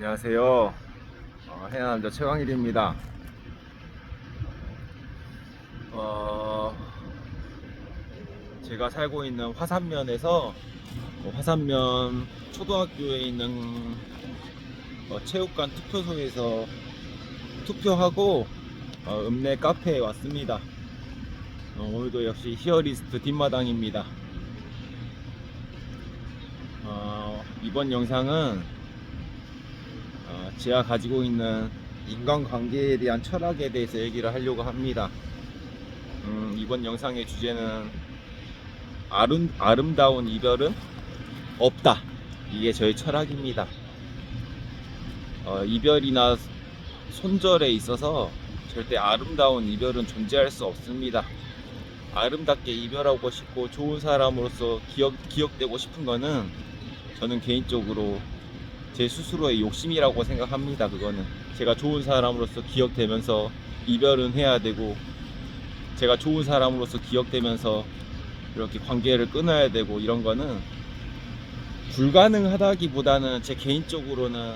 안녕하세요. 어, 해남자 최광일입니다. 어, 제가 살고 있는 화산면에서 어, 화산면 초등학교에 있는 어, 체육관 투표소에서 투표하고 어, 읍내 카페에 왔습니다. 어, 오늘도 역시 히어리스트 뒷마당입니다. 어, 이번 영상은 어, 제가 가지고 있는 인간관계에 대한 철학에 대해서 얘기를 하려고 합니다. 음, 이번 영상의 주제는 아름, 아름다운 이별은 없다. 이게 저의 철학입니다. 어, 이별이나 손절에 있어서 절대 아름다운 이별은 존재할 수 없습니다. 아름답게 이별하고 싶고 좋은 사람으로서 기억, 기억되고 싶은 거는 저는 개인적으로 제 스스로의 욕심이라고 생각합니다. 그거는 제가 좋은 사람으로서 기억되면서 이별은 해야 되고 제가 좋은 사람으로서 기억되면서 이렇게 관계를 끊어야 되고 이런 거는 불가능하다기보다는 제 개인적으로는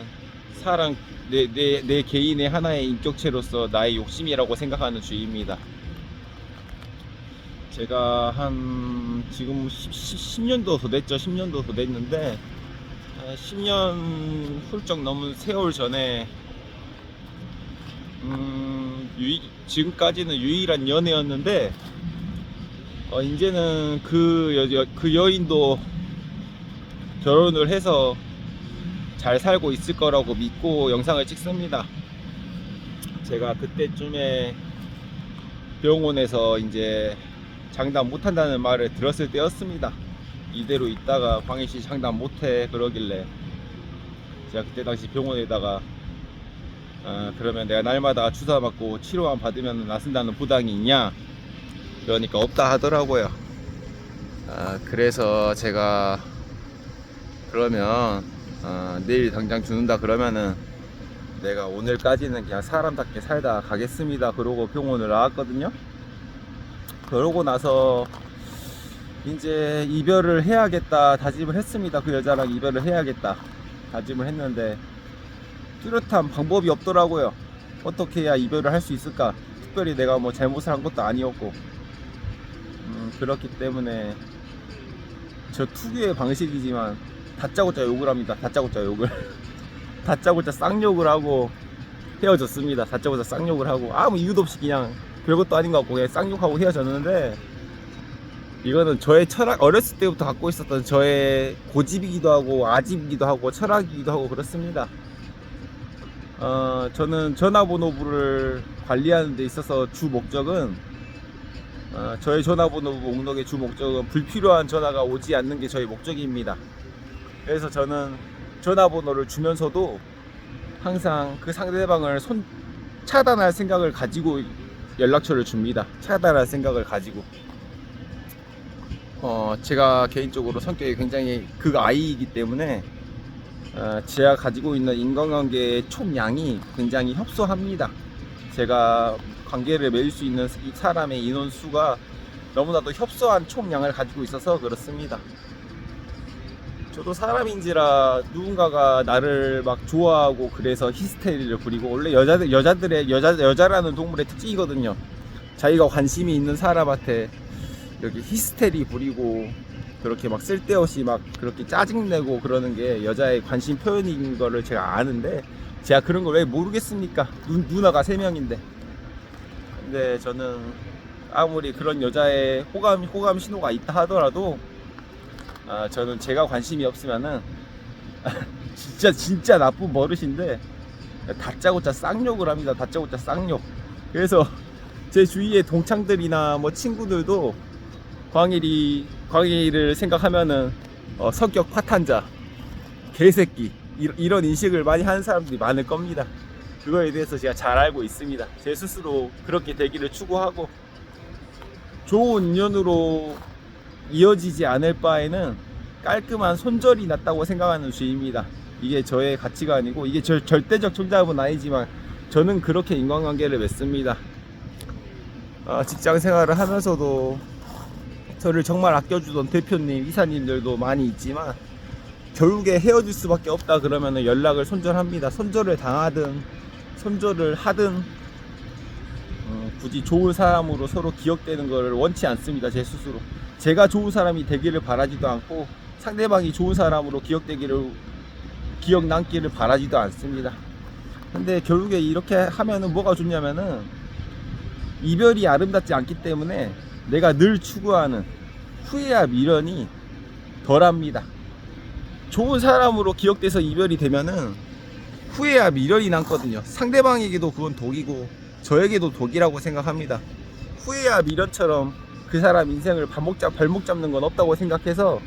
사람 내, 내, 내 개인의 하나의 인격체로서 나의 욕심이라고 생각하는 주의입니다. 제가 한 지금 10, 년도 더 됐죠. 10년도 더 됐는데 10년 훌쩍 넘은 세월 전에 음, 유이, 지금까지는 유일한 연애였는데 어, 이제는 그, 여, 여- 그 여인도 결혼을 해서 잘 살고 있을 거라고 믿고 영상을 찍습니다. 제가 그때쯤에 병원에서 이제 장담 못한다는 말을 들었을 때였습니다. 이대로 있다가 광희 씨 장담 못해 그러길래 제가 그때 당시 병원에다가 어, 그러면 내가 날마다 주사 맞고 치료만 받으면 나선다는 부담이 있냐? 그러니까 없다 하더라고요. 아, 그래서 제가 그러면 어, 내일 당장 죽는다 그러면은 내가 오늘까지는 그냥 사람답게 살다 가겠습니다. 그러고 병원을 나왔거든요. 그러고 나서 이제 이별을 해야겠다 다짐을 했습니다. 그 여자랑 이별을 해야겠다 다짐을 했는데 뚜렷한 방법이 없더라고요. 어떻게 해야 이별을 할 수 있을까? 특별히 내가 뭐 잘못을 한 것도 아니었고 음, 그렇기 때문에 저 특유의 방식이지만 다짜고짜 욕을 합니다. 다짜고짜 욕을 다짜고짜 쌍욕을 하고 헤어졌습니다. 다짜고짜 쌍욕을 하고 아무 이유도 없이 그냥 별것도 아닌 것 같고 그냥 쌍욕하고 헤어졌는데 이거는 저의 철학 어렸을 때부터 갖고 있었던 저의 고집이기도 하고 아집이기도 하고 철학이기도 하고 그렇습니다. 어, 저는 전화번호부를 관리하는 데 있어서 주 목적은 어, 저의 전화번호 목록의 주 목적은 불필요한 전화가 오지 않는 게 저의 목적입니다. 그래서 저는 전화번호를 주면서도 항상 그 상대방을 손 차단할 생각을 가지고 연락처를 줍니다. 차단할 생각을 가지고. 어, 제가 개인적으로 성격이 굉장히 그 아이이기 때문에 어, 제가 가지고 있는 인간관계의 총량이 굉장히 협소합니다. 제가 관계를 맺을 수 있는 이 사람의 인원수가 너무나도 협소한 총량을 가지고 있어서 그렇습니다. 저도 사람인지라 누군가가 나를 막 좋아하고 그래서 히스테리를 부리고 원래 여자들 여자들의 여자 여자라는 동물의 특징이거든요. 자기가 관심이 있는 사람한테 이렇게 히스테리 부리고 그렇게 막 쓸데없이 막 그렇게 짜증내고 그러는 게 여자의 관심 표현인 거를 제가 아는데 제가 그런 걸 왜 모르겠습니까? 누, 누나가 세 명인데. 근데 저는 아무리 그런 여자의 호감 호감 신호가 있다 하더라도 아, 저는 제가 관심이 없으면은 진짜 진짜 나쁜 버릇인데 다짜고짜 쌍욕을 합니다. 다짜고짜 쌍욕. 그래서 제 주위의 동창들이나 뭐 친구들도 광일이 광일을 생각하면은 어, 성격 파탄자, 개새끼 이, 이런 인식을 많이 하는 사람들이 많을 겁니다. 그거에 대해서 제가 잘 알고 있습니다. 제 스스로 그렇게 되기를 추구하고 좋은 인연으로 이어지지 않을 바에는 깔끔한 손절이 낫다고 생각하는 주의입니다. 이게 저의 가치관이고 이게 절, 절대적 정답은 아니지만 저는 그렇게 인간관계를 맺습니다. 아, 직장 생활을 하면서도 저를 정말 아껴주던 대표님, 이사님들도 많이 있지만 결국에 헤어질 수밖에 없다 그러면 연락을 손절합니다. 손절을 당하든 손절을 하든 어, 굳이 좋은 사람으로 서로 기억되는 것을 원치 않습니다. 제 스스로 제가 좋은 사람이 되기를 바라지도 않고 상대방이 좋은 사람으로 기억되기를 기억 남기를 바라지도 않습니다. 근데 결국에 이렇게 하면은 뭐가 좋냐면은 이별이 아름답지 않기 때문에 내가 늘 추구하는 후회와 미련이 덜합니다. 좋은 사람으로 기억돼서 이별이 되면은 후회와 미련이 남거든요. 상대방에게도 그건 독이고 저에게도 독이라고 생각합니다. 후회와 미련처럼 그 사람 인생을 발목, 잡, 발목 잡는 건 없다고 생각해서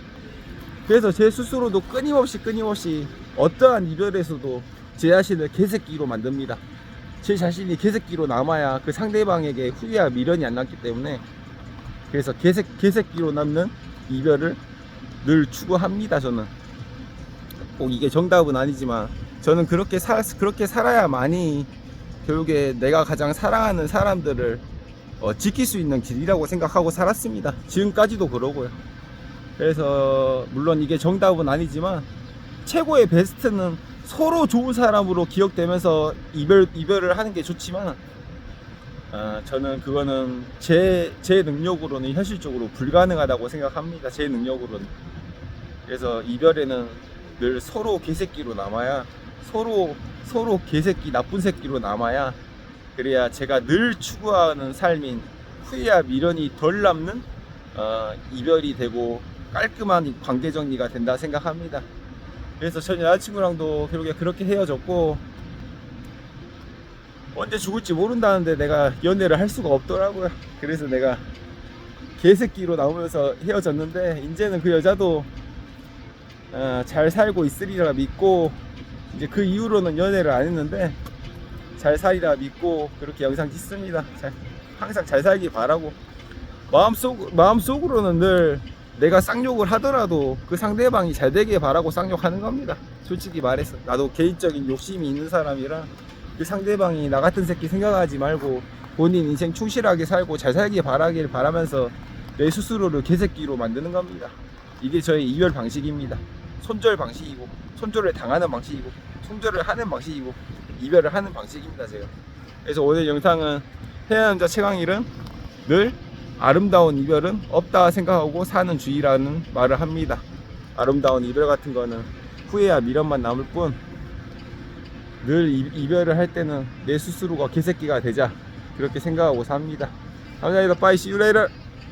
그래서 제 스스로도 끊임없이 끊임없이 어떠한 이별에서도 제 자신을 개새끼로 만듭니다. 제 자신이 개새끼로 남아야 그 상대방에게 후회와 미련이 안 남기 때문에 그래서 개새, 개새끼로 남는 이별을 늘 추구합니다. 저는 꼭 이게 정답은 아니지만 저는 그렇게 살 그렇게 살아야만이 결국에 내가 가장 사랑하는 사람들을 어, 지킬 수 있는 길이라고 생각하고 살았습니다. 지금까지도 그러고요. 그래서 물론 이게 정답은 아니지만 최고의 베스트는 서로 좋은 사람으로 기억되면서 이별 이별을 하는 게 좋지만 아, 저는 그거는 제, 제 능력으로는 현실적으로 불가능하다고 생각합니다. 제 능력으로는. 그래서 이별에는 늘 서로 개새끼로 남아야 서로 서로 개새끼 나쁜 새끼로 남아야 그래야 제가 늘 추구하는 삶인 후회와 미련이 덜 남는 어, 이별이 되고 깔끔한 관계 정리가 된다 생각합니다. 그래서 전 여자친구랑도 결국에 그렇게 헤어졌고 언제 죽을지 모른다는데 내가 연애를 할 수가 없더라고요. 그래서 내가 개새끼로 나오면서 헤어졌는데 이제는 그 여자도 어, 잘 살고 있으리라 믿고 이제 그 이후로는 연애를 안 했는데 잘 살리라 믿고 그렇게 영상 찍습니다. 잘, 항상 잘 살기 바라고 마음속 마음속으로는 늘 내가 쌍욕을 하더라도 그 상대방이 잘 되길 바라고 쌍욕하는 겁니다. 솔직히 말해서 나도 개인적인 욕심이 있는 사람이라 그 상대방이 나 같은 새끼 생각하지 말고 본인 인생 충실하게 살고 잘 살길 바라길 바라면서 내 스스로를 개새끼로 만드는 겁니다. 이게 저의 이별 방식입니다. 손절 방식이고 손절을 당하는 방식이고 손절을 하는 방식이고 이별을 하는 방식입니다. 제가. 그래서 오늘 영상은 해남자 최강일은 늘 아름다운 이별은 없다 생각하고 사는 주의라는 말을 합니다. 아름다운 이별 같은 거는 후회와 미련만 남을 뿐 늘 이별을 할 때는 내 스스로가 개새끼가 되자 그렇게 생각하고 삽니다. 감사합니다. You later.